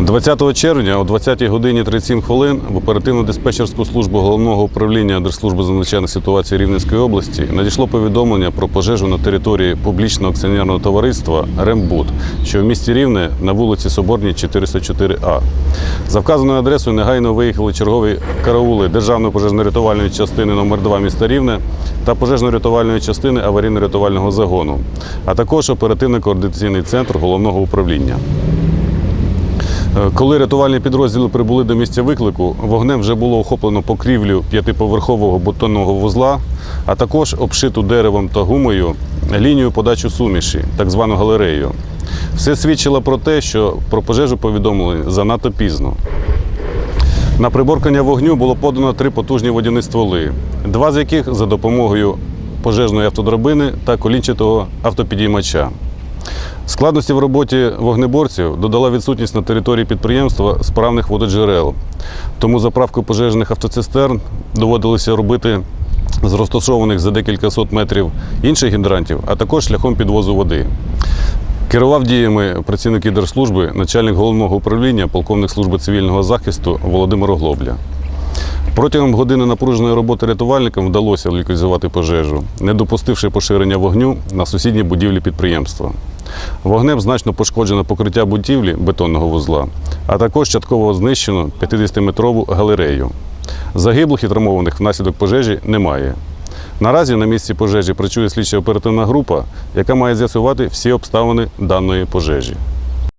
20 червня о 20 годині 37 хвилин в оперативно-диспетчерську службу головного управління Держслужби з надзвичайних ситуацій Рівненської області надійшло повідомлення про пожежу на території публічного акціонерного товариства Рембуд, що в місті Рівне на вулиці Соборній 404А. За вказаною адресою негайно виїхали чергові караули Державної пожежно-рятувальної частини номер 2 міста Рівне та пожежно-рятувальної частини аварійно-рятувального загону, а також оперативно-координаційний центр головного управління. Е, Коли рятувальні підрозділи прибули до місця виклику, вогнем вже було охоплено покрівлю п'ятиповерхового бетонного вузла, а також обшиту деревом та гумою лінію подачі суміші, так звану галерею. Все свідчило про те, що про пожежу повідомили занадто пізно. На приборкання вогню було подано три потужні водяні стволи, два з яких за допомогою пожежної автодрабини та колінчатого автопідіймача. Складності в роботі вогнеборців додала відсутність на території підприємства справних вододжерел. Тому заправку пожежних автоцистерн доводилося робити з розташованих за декілька сот метрів інших гідрантів, а також шляхом підвозу води. Керував діями працівники держслужби, начальник головного управління, полковник служби цивільного захисту Володимир Оглобля. Протягом години напруженої роботи рятувальникам вдалося ліквідувати пожежу, не допустивши поширення вогню на сусідні будівлі підприємства. Вогнем значно пошкоджено покриття будівлі бетонного вузла, а також частково знищено 50-метрову галерею. Загиблих і травмованих внаслідок пожежі немає. Наразі на місці пожежі працює слідча оперативна група, яка має з'ясувати всі обставини даної пожежі.